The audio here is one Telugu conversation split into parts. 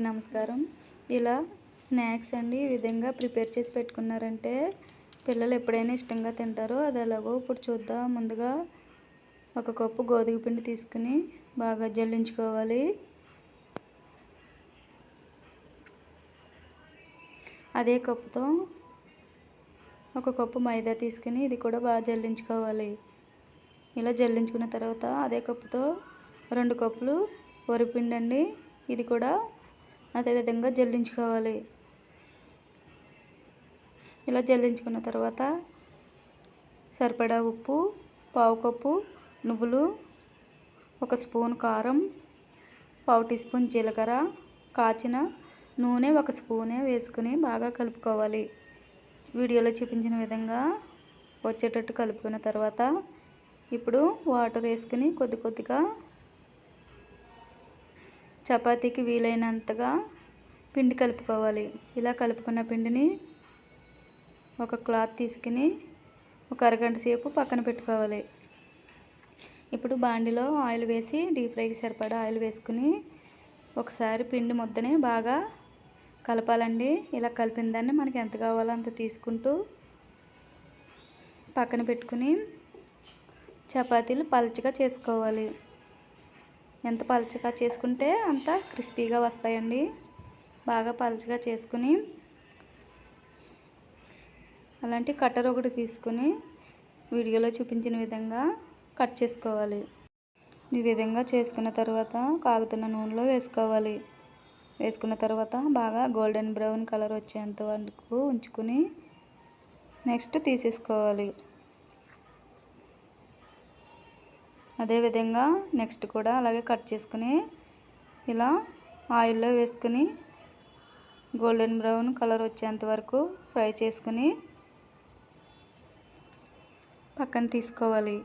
నమస్కారం. ఇలా స్నాక్స్ అండి ఈ విధంగా ప్రిపేర్ చేసి పెట్టుకున్నారంటే పిల్లలు ఎప్పుడైనా ఇష్టంగా తింటారో అది ఎలాగో ఇప్పుడు చూద్దాం. ముందుగా ఒక కప్పు గోధుమ పిండి తీసుకుని బాగా జల్లించుకోవాలి. అదే కప్పుతో ఒక కప్పు మైదా తీసుకుని ఇది కూడా బాగా జల్లించుకోవాలి. ఇలా జల్లించుకున్న తర్వాత అదే కప్పుతో రెండు కప్పులు వరిపిండి అండి ఇది కూడా అదేవిధంగా జల్లించుకోవాలి. ఇలా జల్లించుకున్న తర్వాత సరిపడా ఉప్పు పావు కప్పు నువ్వులు ఒక స్పూన్ కారం పావు టీ స్పూన్ జీలకర్ర కాచిన నూనె ఒక స్పూనే వేసుకుని బాగా కలుపుకోవాలి. వీడియోలో చూపించిన విధంగా వచ్చేటట్టు కలుపుకున్న తర్వాత ఇప్పుడు వాటర్ వేసుకుని కొద్ది కొద్దిగా చపాతీకి వీలైనంతగా పిండి కలుపుకోవాలి. ఇలా కలుపుకున్న పిండిని ఒక క్లాత్ తీసుకుని ఒక అరగంట సేపు పక్కన పెట్టుకోవాలి. ఇప్పుడు బాండిలో ఆయిల్ వేసి డీప్ ఫ్రైకి సరిపడా ఆయిల్ వేసుకుని ఒకసారి పిండి ముద్దని బాగా కలపాలండి. ఇలా కలిపిన దాన్ని మనకి ఎంత కావాలో అంత తీసుకుంటూ పక్కన పెట్టుకుని చపాతీలు పలచగా చేసుకోవాలి. ఎంత పలచగా చేసుకుంటే అంత క్రిస్పీగా వస్తాయండి. బాగా పలచగా చేసుకుని అలాంటి కట్టర్ ఒకటి తీసుకుని వీడియోలో చూపించిన విధంగా కట్ చేసుకోవాలి. ఈ విధంగా చేసుకున్న తర్వాత కాగుతున్న నూనెలో వేసుకోవాలి. వేసుకున్న తర్వాత బాగా గోల్డెన్ బ్రౌన్ కలర్ వచ్చేంత వరకు ఉంచుకుని నెక్స్ట్ తీసేసుకోవాలి. అదేవిధంగా నెక్స్ట్ కూడా అలాగే కట్ చేసుకుని ఇలా ఆయిల్లో వేసుకుని గోల్డెన్ బ్రౌన్ కలర్ వచ్చేంత వరకు ఫ్రై చేసుకుని పక్కన తీసుకోవాలి.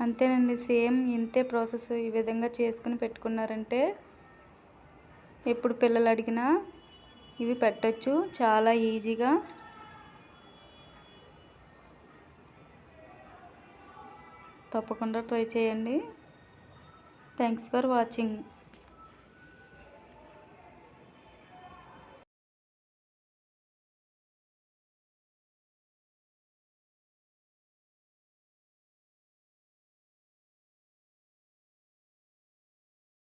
అంతేనండి సేమ్ ఇంతే ప్రాసెస్ ఈ విధంగా చేసుకుని పెట్టుకున్నారంటే ఎప్పుడు పిల్లలు అడిగినా ఇవి పెట్టచ్చు చాలా ఈజీగా తప్పకుండా ట్రై చేయండి. Thanks for watching